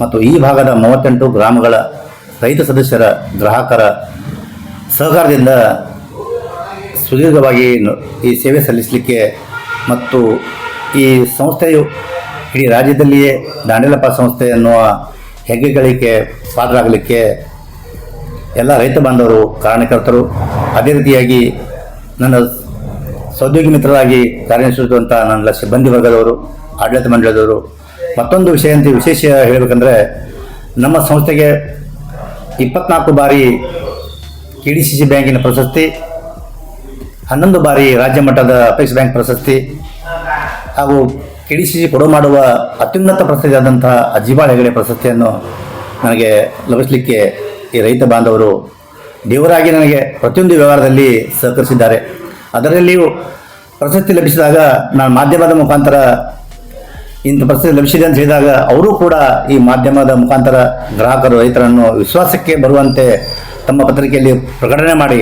ಮತ್ತು ಈ ಭಾಗದ ಮೂವತ್ತೆಂಟು ಗ್ರಾಮಗಳ ರೈತ ಸದಸ್ಯರ ಗ್ರಾಹಕರ ಸಹಕಾರದಿಂದ ಸುದೀರ್ಘವಾಗಿ ಈ ಸೇವೆ ಸಲ್ಲಿಸಲಿಕ್ಕೆ ಮತ್ತು ಈ ಸಂಸ್ಥೆಯು ಇಡೀ ರಾಜ್ಯದಲ್ಲಿಯೇ ದಾಂಡೇಲಪ್ಪ ಸಂಸ್ಥೆ ಎನ್ನುವ ಹೆಗ್ಗೆಗಳಿಗೆ ಪಾತ್ರರಾಗಲಿಕ್ಕೆ ಎಲ್ಲ ರೈತ ಬಾಂಧವರು ಕಾರಣಕರ್ತರು. ಅದೇ ರೀತಿಯಾಗಿ ನನ್ನ ಸೌದ್ಯೋಗಿ ಮಿತ್ರರಾಗಿ ಕಾರ್ಯನಿರ್ವಹಿಸುವಂಥ ನನ್ನ ಸಿಬ್ಬಂದಿ ವರ್ಗದವರು, ಆಡಳಿತ ಮಂಡಳದವರು ಮತ್ತೊಂದು ವಿಷಯ ಅಂತ ವಿಶೇಷ ಹೇಳಬೇಕಂದ್ರೆ, ನಮ್ಮ ಸಂಸ್ಥೆಗೆ ಇಪ್ಪತ್ನಾಲ್ಕು ಬಾರಿ ಕೆ ಡಿ ಸಿ ಸಿ ಬ್ಯಾಂಕಿನ ಪ್ರಶಸ್ತಿ, ಹನ್ನೊಂದು ಬಾರಿ ರಾಜ್ಯ ಮಟ್ಟದ ಅಪೇಕ್ಷ ಬ್ಯಾಂಕ್ ಪ್ರಶಸ್ತಿ, ಹಾಗೂ ಕೆ ಡಿ ಸಿ ಸಿ ಕೊಡು ಮಾಡುವ ಅತ್ಯುನ್ನತ ಪ್ರಶಸ್ತಿಯಾದಂತಹ ಅಜ್ಜಿಬಾಳ್ ಹೆಗಡೆ ಪ್ರಶಸ್ತಿಯನ್ನು ನನಗೆ ಲಭಿಸಲಿಕ್ಕೆ ಈ ರೈತ ಬಾಂಧವರು ದೇವರಾಗಿ ನನಗೆ ಪ್ರತಿಯೊಂದು ವ್ಯವಹಾರದಲ್ಲಿ ಸಹಕರಿಸಿದ್ದಾರೆ. ಅದರಲ್ಲಿಯೂ ಪ್ರಶಸ್ತಿ ಲಭಿಸಿದಾಗ ನಾನು ಮಾಧ್ಯಮದ ಮುಖಾಂತರ ಇಂಥ ಪರಿಸ್ಥಿತಿ ಲಭಿಸಿದೆ ಅಂತ ಹೇಳಿದಾಗ ಅವರು ಕೂಡ ಈ ಮಾಧ್ಯಮದ ಮುಖಾಂತರ ಗ್ರಾಹಕರು, ರೈತರನ್ನು ವಿಶ್ವಾಸಕ್ಕೆ ಬರುವಂತೆ ತಮ್ಮ ಪತ್ರಿಕೆಯಲ್ಲಿ ಪ್ರಕಟಣೆ ಮಾಡಿ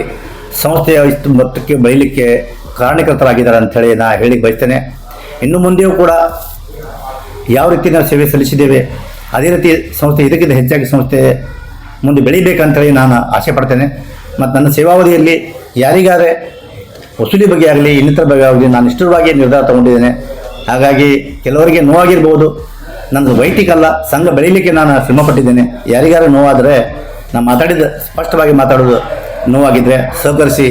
ಸಂಸ್ಥೆಯ ಇಷ್ಟು ಮೊತ್ತಕ್ಕೆ ಬೆಳೀಲಿಕ್ಕೆ ಕಾರಣೀಕೃತರಾಗಿದ್ದಾರೆ ಅಂಥೇಳಿ ನಾ ಹೇಳಿ ಬಯಸ್ತೇನೆ. ಇನ್ನು ಮುಂದೆಯೂ ಕೂಡ ಯಾವ ರೀತಿ ನಾವು ಸೇವೆ ಸಲ್ಲಿಸಿದ್ದೇವೆ, ಅದೇ ರೀತಿ ಸಂಸ್ಥೆ ಇದಕ್ಕಿಂತ ಹೆಚ್ಚಾಗಿ ಸಂಸ್ಥೆ ಮುಂದೆ ಬೆಳಿಬೇಕಂತೇಳಿ ನಾನು ಆಸೆ ಪಡ್ತೇನೆ. ಮತ್ತು ನನ್ನ ಸೇವಾವಧಿಯಲ್ಲಿ ಯಾರಿಗಾದ್ರೆ ವಸೂಲಿ ಬಗ್ಗೆ ಆಗಲಿ ಇನ್ನಿತರ ಬಗ್ಗೆ ಆಗಲಿ ನಾನು ಇಷ್ಟರವಾಗಿ ನಿರ್ಧಾರ ತಗೊಂಡಿದ್ದೇನೆ. ಹಾಗಾಗಿ ಕೆಲವರಿಗೆ ನೋವಾಗಿರ್ಬೋದು. ನನ್ನದು ವೈಯಕ್ತಿಕ ಅಲ್ಲ, ಸಂಘ ಬೆಳೀಲಿಕ್ಕೆ ನಾನು ಶ್ರಮಪಟ್ಟಿದ್ದೇನೆ. ಯಾರಿಗಾರು ನೋವಾದರೆ ನಾನು ಮಾತಾಡಿದ, ಸ್ಪಷ್ಟವಾಗಿ ಮಾತಾಡೋದು ನೋವಾಗಿದ್ದರೆ ಸಹಕರಿಸಿ.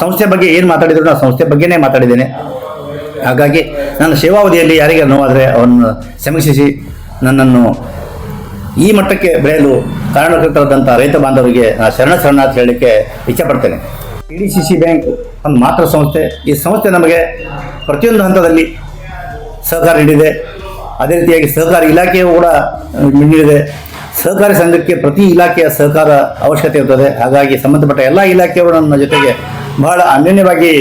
ಸಂಸ್ಥೆ ಬಗ್ಗೆ ಏನು ಮಾತಾಡಿದ್ರು ನಾನು ಸಂಸ್ಥೆ ಬಗ್ಗೆನೇ ಮಾತಾಡಿದ್ದೇನೆ. ಹಾಗಾಗಿ ನನ್ನ ಸೇವಾವಧಿಯಲ್ಲಿ ಯಾರಿಗೆ ನೋವಾದರೆ ಅವನ್ನು ಸಮೀಕ್ಷಿಸಿ ನನ್ನನ್ನು ಈ ಮಟ್ಟಕ್ಕೆ ಬೆಳೆಯಲು ಕಾರಣಕರ್ತರಾದಂಥ ರೈತ ಬಾಂಧವರಿಗೆ ನಾನು ಶರಣ ಶರಣ ಅಂತ ಹೇಳಲಿಕ್ಕೆ ಇಚ್ಛೆಪಡ್ತೇನೆ. E D C C bank ಒಂದು ಮಾತೃ ಸಂಸ್ಥೆ. ಈ ಸಂಸ್ಥೆ ನಮಗೆ ಪ್ರತಿಯೊಂದು ಹಂತದಲ್ಲಿ ಸಹಕಾರ ನೀಡಿದೆ. ಅದೇ ರೀತಿಯಾಗಿ ಸಹಕಾರ ಇಲಾಖೆಯು ಕೂಡ ನೀಡಿದೆ. ಸಹಕಾರಿ ಸಂಘಕ್ಕೆ ಪ್ರತಿ ಇಲಾಖೆಯ ಸಹಕಾರ ಅವಶ್ಯಕತೆ ಇರ್ತದೆ. ಹಾಗಾಗಿ ಸಂಬಂಧಪಟ್ಟ ಎಲ್ಲ ಇಲಾಖೆಯವರು ನಮ್ಮ ಜೊತೆಗೆ ಬಹಳ ಅನ್ಯೋನ್ಯವಾಗಿ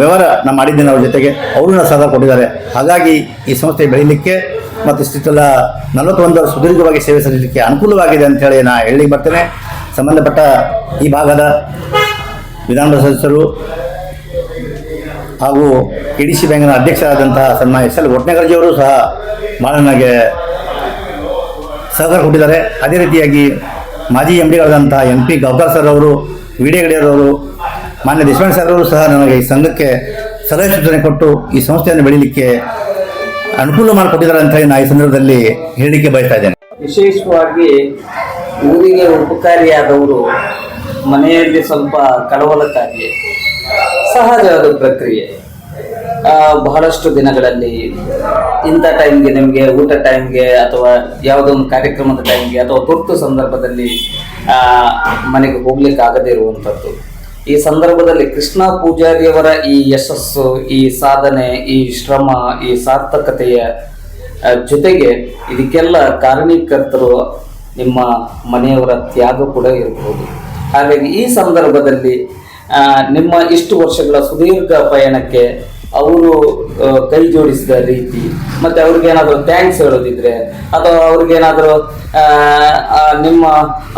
ವ್ಯವಹಾರ ನಾನು ಮಾಡಿದ್ದೇನೆ ಅವ್ರ ಜೊತೆಗೆ. ಅವರು ನನ್ನ ಸಹಕಾರ ಕೊಟ್ಟಿದ್ದಾರೆ. ಹಾಗಾಗಿ ಈ ಸಂಸ್ಥೆ ಬೆಳೀಲಿಕ್ಕೆ ಮತ್ತು ಇಷ್ಟಿಷ್ಟೆಲ್ಲ ನಲವತ್ತೊಂದರ ಸುದೀರ್ಘವಾಗಿ ಸೇವೆ ಸಲ್ಲಿಸಲಿಕ್ಕೆ ಅನುಕೂಲವಾಗಿದೆ ಅಂತೇಳಿ ನಾನು ಹೇಳಿ ಬರ್ತೇನೆ. ಸಂಬಂಧಪಟ್ಟ ಈ ಭಾಗದ ವಿಧಾನಸಭಾ ಸದಸ್ಯರು ಹಾಗೂ ಕೆ ಡಿ ಸಿ ಬ್ಯಾಂಕಿನ ಅಧ್ಯಕ್ಷರಾದಂತಹ ಸನ್ಮಾನ್ಯ ಎಸ್ ಎಲ್ ಅವರು ಸಹ ಭಾಳ ನನಗೆ ಸಹಕಾರ ಕೊಟ್ಟಿದ್ದಾರೆ. ಅದೇ ರೀತಿಯಾಗಿ ಮಾಜಿ ಎಂ ಡಿಗಳಾದಂಥ ಎಂ ಪಿ ಗೌಕರ್ ಸರ್ ಅವರು ವಿ ಗಡಿಯರವರು ಮಾನ್ಯ ದೇಶಪಾಂಡೆ ಸರ್ ಅವರು ಸಹ ನನಗೆ ಈ ಸಂಘಕ್ಕೆ ಸಲಹೆ ಸೂಚನೆ ಕೊಟ್ಟು ಈ ಸಂಸ್ಥೆಯನ್ನು ಬೆಳೀಲಿಕ್ಕೆ ಅನುಕೂಲ ಮಾಡಿಕೊಟ್ಟಿದ್ದಾರೆ ಅಂತ ನಾನು ಈ ಸಂದರ್ಭದಲ್ಲಿ ಹೇಳಲಿಕ್ಕೆ ಬಯಸ್ತಾ ಇದ್ದೇನೆ. ವಿಶೇಷವಾಗಿ ಊರಿಗೆ ಉಪಕಾರಿಯಾದವರು ಮನೆಯಲ್ಲಿ ಸ್ವಲ್ಪ ಕಳವಳಕ್ಕಾಗಿ ಸಹಜವಾದ ಪ್ರಕ್ರಿಯೆ. ಬಹಳಷ್ಟು ದಿನಗಳಲ್ಲಿ ಇಂಥ ಟೈಮ್ಗೆ ನಿಮಗೆ ಊಟ ಟೈಮ್ಗೆ ಅಥವಾ ಯಾವುದೋ ಒಂದು ಕಾರ್ಯಕ್ರಮದ ಟೈಮ್ಗೆ ಅಥವಾ ತುರ್ತು ಸಂದರ್ಭದಲ್ಲಿ ಮನೆಗೆ ಹೋಗ್ಲಿಕ್ಕೆ ಆಗದೇ ಇರುವಂಥದ್ದು. ಈ ಸಂದರ್ಭದಲ್ಲಿ ಕೃಷ್ಣ ಪೂಜಾರಿಯವರ ಈ ಯಶಸ್ಸು, ಈ ಸಾಧನೆ, ಈ ಶ್ರಮ, ಈ ಸಾರ್ಥಕತೆಯ ಜೊತೆಗೆ ಇದಕ್ಕೆಲ್ಲ ಕಾರಣೀಕರ್ತರು ನಿಮ್ಮ ಮನೆಯವರ ತ್ಯಾಗ ಕೂಡ ಇರಬಹುದು ಹಾಗಾಗಿ ಈ ಸಂದರ್ಭದಲ್ಲಿ ನಿಮ್ಮ ಇಷ್ಟು ವರ್ಷಗಳ ಸುದೀರ್ಘ ಪಯಣಕ್ಕೆ ಅವರು ಕೈ ಜೋಡಿಸಿದ ರೀತಿ, ಮತ್ತೆ ಅವ್ರಿಗೇನಾದರೂ ಥ್ಯಾಂಕ್ಸ್ ಹೇಳೋದಿದ್ರೆ, ಅಥವಾ ಅವ್ರಿಗೇನಾದರೂ ನಿಮ್ಮ,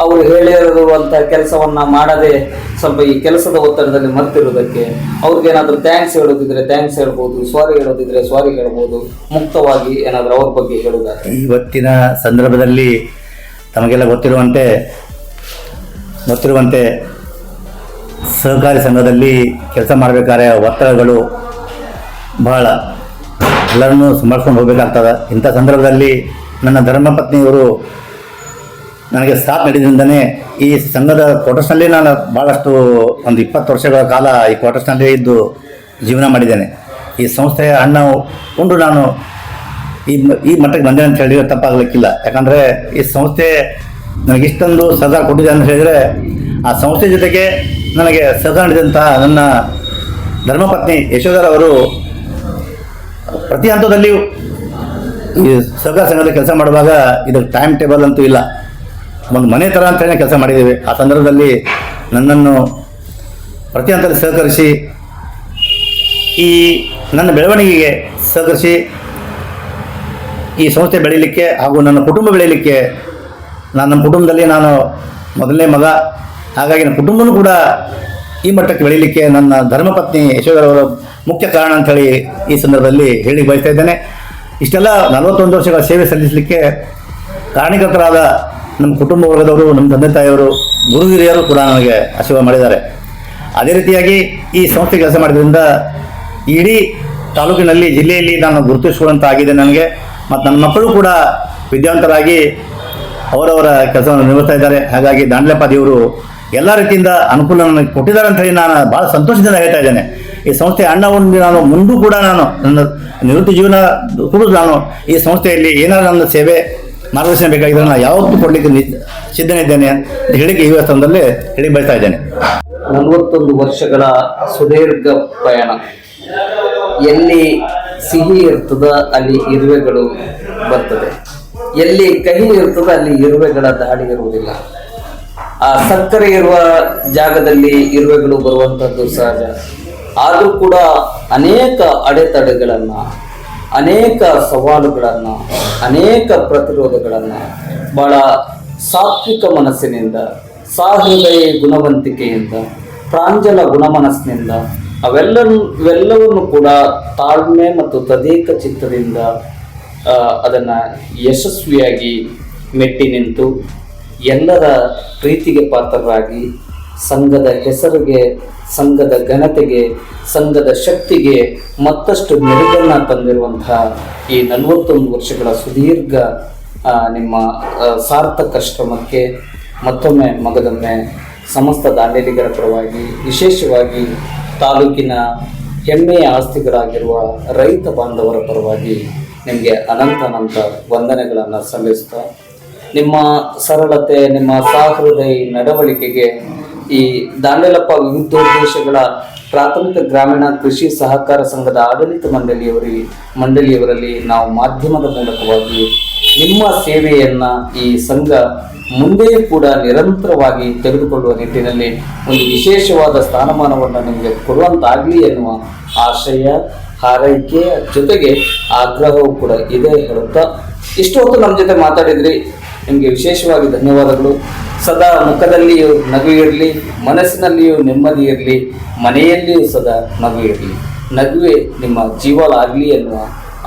ಅವರು ಹೇಳಿರುವಂತ ಕೆಲಸವನ್ನ ಮಾಡದೆ ಸ್ವಲ್ಪ ಈ ಕೆಲಸದ ಒತ್ತಡದಲ್ಲಿ ಮರ್ತಿರೋದಕ್ಕೆ ಅವ್ರಿಗೇನಾದರೂ ಥ್ಯಾಂಕ್ಸ್ ಹೇಳೋದಿದ್ರೆ ಥ್ಯಾಂಕ್ಸ್ ಹೇಳ್ಬೋದು ಸಾರಿ ಹೇಳೋದಿದ್ರೆ ಸಾರಿ ಹೇಳ್ಬೋದು, ಮುಕ್ತವಾಗಿ ಏನಾದರೂ ಅವ್ರ ಬಗ್ಗೆ ಹೇಳೋದಾದ್ರೆ ಇವತ್ತಿನ ಸಂದರ್ಭದಲ್ಲಿ ತಮಗೆಲ್ಲ ಗೊತ್ತಿರುವಂತೆ ಗೊತ್ತಿರುವಂತೆ ಸಹಕಾರಿ ಸಂಘದಲ್ಲಿ ಕೆಲಸ ಮಾಡಬೇಕಾದ್ರೆ ಒತ್ತಡಗಳು ಬಹಳ ಎಲ್ಲರನ್ನು ಸಂಭಾಳಿಸ್ಕೊಂಡು ಹೋಗಬೇಕಾಗ್ತದೆ. ಇಂಥ ಸಂದರ್ಭದಲ್ಲಿ ನನ್ನ ಧರ್ಮಪತ್ನಿಯವರು ನನಗೆ ಸಾಥ್ ನೀಡಿದ್ರಿಂದನೇ ಈ ಸಂಘದ ಕ್ವಾರ್ಟರ್ಸ್ನಲ್ಲಿ ನಾನು ಭಾಳಷ್ಟು ಒಂದು ಇಪ್ಪತ್ತು ವರ್ಷಗಳ ಕಾಲ ಈ ಕ್ವಾರ್ಟರ್ಸ್ನಲ್ಲೇ ಇದ್ದು ಜೀವನ ಮಾಡಿದ್ದೇನೆ. ಈ ಸಂಸ್ಥೆಯ ಅಣ್ಣ ಉಂಡು ನಾನು ಈ ಈ ಮಟ್ಟಕ್ಕೆ ಬಂದೆ ಅಂತ ಹೇಳಿದ್ರೆ ತಪ್ಪಾಗಲಿಕ್ಕಿಲ್ಲ. ಯಾಕಂದರೆ ಈ ಸಂಸ್ಥೆ ನನಗಿಷ್ಟೊಂದು ಸದಾ ಕೊಟ್ಟಿದೆ ಅಂತ ಹೇಳಿದರೆ ಆ ಸಂಸ್ಥೆ ಜೊತೆಗೆ ನನಗೆ ಸಹಕಾರ ನೀಡಿದಂತಹ ನನ್ನ ಧರ್ಮಪತ್ನಿ ಯಶೋಧರವರು ಪ್ರತಿ ಹಂತದಲ್ಲಿಯೂ ಈ ಸಹಕಾರ ಸಂಘದಲ್ಲಿ ಕೆಲಸ ಮಾಡುವಾಗ ಇದಕ್ಕೆ ಟೈಮ್ ಟೇಬಲ್ ಅಂತೂ ಇಲ್ಲ. ಒಂದು ಮನೆ ಥರ ಅಂತಲೇ ಕೆಲಸ ಮಾಡಿದ್ದೇವೆ. ಆ ಸಂದರ್ಭದಲ್ಲಿ ನನ್ನನ್ನು ಪ್ರತಿ ಹಂತದಲ್ಲಿ ಸಹಕರಿಸಿ, ಈ ನನ್ನ ಬೆಳವಣಿಗೆಗೆ ಸಹಕರಿಸಿ, ಈ ಸಂಸ್ಥೆ ಬೆಳೀಲಿಕ್ಕೆ ಹಾಗೂ ನನ್ನ ಕುಟುಂಬ ಬೆಳೀಲಿಕ್ಕೆ ನಾನು ನಮ್ಮ ಕುಟುಂಬದಲ್ಲಿ ನಾನು ಮೊದಲನೇ ಮಗ. ಹಾಗಾಗಿ ನನ್ನ ಕುಟುಂಬನೂ ಕೂಡ ಈ ಮಟ್ಟಕ್ಕೆ ಬೆಳೀಲಿಕ್ಕೆ ನನ್ನ ಧರ್ಮಪತ್ನಿ ಯಶೋಧರವರ ಮುಖ್ಯ ಕಾರಣ ಅಂಥೇಳಿ ಈ ಸಂದರ್ಭದಲ್ಲಿ ಹೇಳಿ ಬಯಸ್ತಾ ಇದ್ದೇನೆ. ಇಷ್ಟೆಲ್ಲ ನಲವತ್ತೊಂದು ವರ್ಷಗಳ ಸೇವೆ ಸಲ್ಲಿಸಲಿಕ್ಕೆ ಕಾರಣೀಕರ್ತರಾದ ನಮ್ಮ ಕುಟುಂಬ ವರ್ಗದವರು, ನಮ್ಮ ತಂದೆ ತಾಯಿಯವರು, ಗುರು ಹಿರಿಯರು ಕೂಡ ನನಗೆ ಆಶೀರ್ವಾದ ಮಾಡಿದ್ದಾರೆ. ಅದೇ ರೀತಿಯಾಗಿ ಈ ಸಂಸ್ಥೆ ಕೆಲಸ ಮಾಡಿದ್ರಿಂದ ಇಡೀ ತಾಲೂಕಿನಲ್ಲಿ, ಜಿಲ್ಲೆಯಲ್ಲಿ ನಾನು ಗುರುತಿಸಿಕೊಳ್ಳುವಂಥ ಆಗಿದೆ ನನಗೆ. ಮತ್ತು ನನ್ನ ಮಕ್ಕಳು ಕೂಡ ವಿದ್ಯಾವಂತರಾಗಿ ಅವರವರ ಕೆಲಸವನ್ನು ನಿರ್ವಹಿಸ್ತಾ ಇದ್ದಾರೆ. ಹಾಗಾಗಿ ದಾಂಡ್ಲಪ್ಪ ದೇವರು ಎಲ್ಲ ರೀತಿಯಿಂದ ಅನುಕೂಲ ನನಗೆ ಕೊಟ್ಟಿದ್ದಾರೆ ಅಂತ ಹೇಳಿ ನಾನು ಭಾಳ ಸಂತೋಷದಿಂದ ಹೇಳ್ತಾ ಇದ್ದೇನೆ. ಈ ಸಂಸ್ಥೆ ಅಣ್ಣವನ್ನು ನಾನು ಮುಂದೂ ಕೂಡ ನಾನು ನನ್ನ ನಿವೃತ್ತಿ ಜೀವನ ಕೂಡ ನಾನು ಈ ಸಂಸ್ಥೆಯಲ್ಲಿ ಏನಾದರೂ ನನ್ನ ಸೇವೆ ಮಾರ್ಗದರ್ಶನ ಬೇಕಾಗಿದ್ದರೆ ನಾನು ಯಾವತ್ತು ಕೊಡಲಿಕ್ಕೆ ಸಿದ್ಧನಿದ್ದೇನೆ ಅಂತ ಹೇಳಿಕೆ ಈ ಸಂದರ್ಭದಲ್ಲಿ ಹೇಳಿ ಬರ್ತಾ ಇದ್ದೇನೆ. ನಲವತ್ತೊಂದು ವರ್ಷಗಳ ಸುದೀರ್ಘ ಪ್ರಯಾಣ ಎಲ್ಲಿ ಸಿಹಿ ಇರ್ತದ, ಅಲ್ಲಿ ಇರುವೆಗಳು ಬರ್ತದೆ. ಎಲ್ಲಿ ಕಹಿ ಇರ್ತದ, ಅಲ್ಲಿ ಇರುವೆಗಳ ದಾಳಿ ಇರುವುದಿಲ್ಲ. ಆ, ಸಕ್ಕರೆ ಇರುವ ಜಾಗದಲ್ಲಿ ಇರುವೆಗಳು ಬರುವಂತದ್ದು ಸಹಜ. ಆದರೂ ಕೂಡ ಅನೇಕ ಅಡೆತಡೆಗಳನ್ನು, ಅನೇಕ ಸವಾಲುಗಳನ್ನು, ಅನೇಕ ಪ್ರತಿರೋಧಗಳನ್ನು ಬಹಳ ಸಾತ್ವಿಕ ಮನಸ್ಸಿನಿಂದ, ಸಹೃದಯ ಗುಣವಂತಿಕೆಯಿಂದ, ಪ್ರಾಂಜಲ ಗುಣಮನಸ್ಸಿನಿಂದ ಅವೆಲ್ಲ ಇವೆಲ್ಲವನ್ನು ಕೂಡ ತಾಳ್ಮೆ ಮತ್ತು ತದೇಕ ಚಿತ್ತದಿಂದ ಅದನ್ನ ಯಶಸ್ವಿಯಾಗಿ ಮೆಟ್ಟಿ ನಿಂತು ಎಲ್ಲರ ಪ್ರೀತಿಗೆ ಪಾತ್ರರಾಗಿ, ಸಂಘದ ಹೆಸರಿಗೆ, ಸಂಘದ ಘನತೆಗೆ, ಸಂಘದ ಶಕ್ತಿಗೆ ಮತ್ತಷ್ಟು ಮೆರುಗನ್ನು ತಂದಿರುವಂತಹ ಈ ನಲವತ್ತೊಂದು ವರ್ಷಗಳ ಸುದೀರ್ಘ ನಿಮ್ಮ ಸಾರ್ಥಕ ಶ್ರಮಕ್ಕೆ ಮತ್ತೊಮ್ಮೆ ಮಗದೊಮ್ಮೆ ಸಮಸ್ತ ದಾಂಡೇಲಿಗರ ಪರವಾಗಿ ವಿಶೇಷವಾಗಿ ತಾಲೂಕಿನ ಹೆಮ್ಮೆಯ ಆಸ್ತಿಗಳಾಗಿರುವ ರೈತ ಬಾಂಧವರ ಪರವಾಗಿ ನಿಮಗೆ ಅನಂತ ಅನಂತ ವಂದನೆಗಳನ್ನು ಸಲ್ಲಿಸ್ತಾ ನಿಮ್ಮ ಸರಳತೆ, ನಿಮ್ಮ ಸಹೃದಯ ನಡವಳಿಕೆಗೆ ಈ ದಾಂಡೇಲಪ್ಪ ವಿವಿಧೋದ್ದೇಶಗಳ ಪ್ರಾಥಮಿಕ ಗ್ರಾಮೀಣ ಕೃಷಿ ಸಹಕಾರ ಸಂಘದ ಆಡಳಿತ ಮಂಡಳಿಯವರಿ, ಮಂಡಳಿಯವರಲ್ಲಿ ನಾವು ಮಾಧ್ಯಮದ ಮೂಲಕವಾಗಿ ನಿಮ್ಮ ಸೇವೆಯನ್ನು ಈ ಸಂಘ ಮುಂದೆಯೂ ಕೂಡ ನಿರಂತರವಾಗಿ ತೆಗೆದುಕೊಳ್ಳುವ ನಿಟ್ಟಿನಲ್ಲಿ ಒಂದು ವಿಶೇಷವಾದ ಸ್ಥಾನಮಾನವನ್ನು ನಿಮಗೆ ಕೊಡುವಂತಾಗಲಿ ಎನ್ನುವ ಆಶಯ ಹಾರೈಕೆಯ ಜೊತೆಗೆ ಆಗ್ರಹವೂ ಕೂಡ ಇದೆ ಹೇಳುತ್ತಾ ಇಷ್ಟು ಹೊತ್ತು ನಮ್ಮ ಜೊತೆ ಮಾತಾಡಿದ್ರಿ ನಿಮಗೆ ವಿಶೇಷವಾಗಿ ಧನ್ಯವಾದಗಳು. ಸದಾ ಮುಖದಲ್ಲಿಯೂ ನಗು ಇರಲಿ, ಮನಸ್ಸಿನಲ್ಲಿಯೂ ನೆಮ್ಮದಿ ಇರಲಿ, ಮನೆಯಲ್ಲಿಯೂ ಸದಾ ನಗು ಇರಲಿ. ನಗುವೆ ನಿಮ್ಮ ಜೀವನ ಆಗಲಿ ಎನ್ನುವ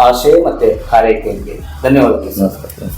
ಆಶಯ ಮತ್ತು ಹಾರೈಕೆಯಲ್ಲಿ ಧನ್ಯವಾದಗಳು. ನಮಸ್ಕಾರ.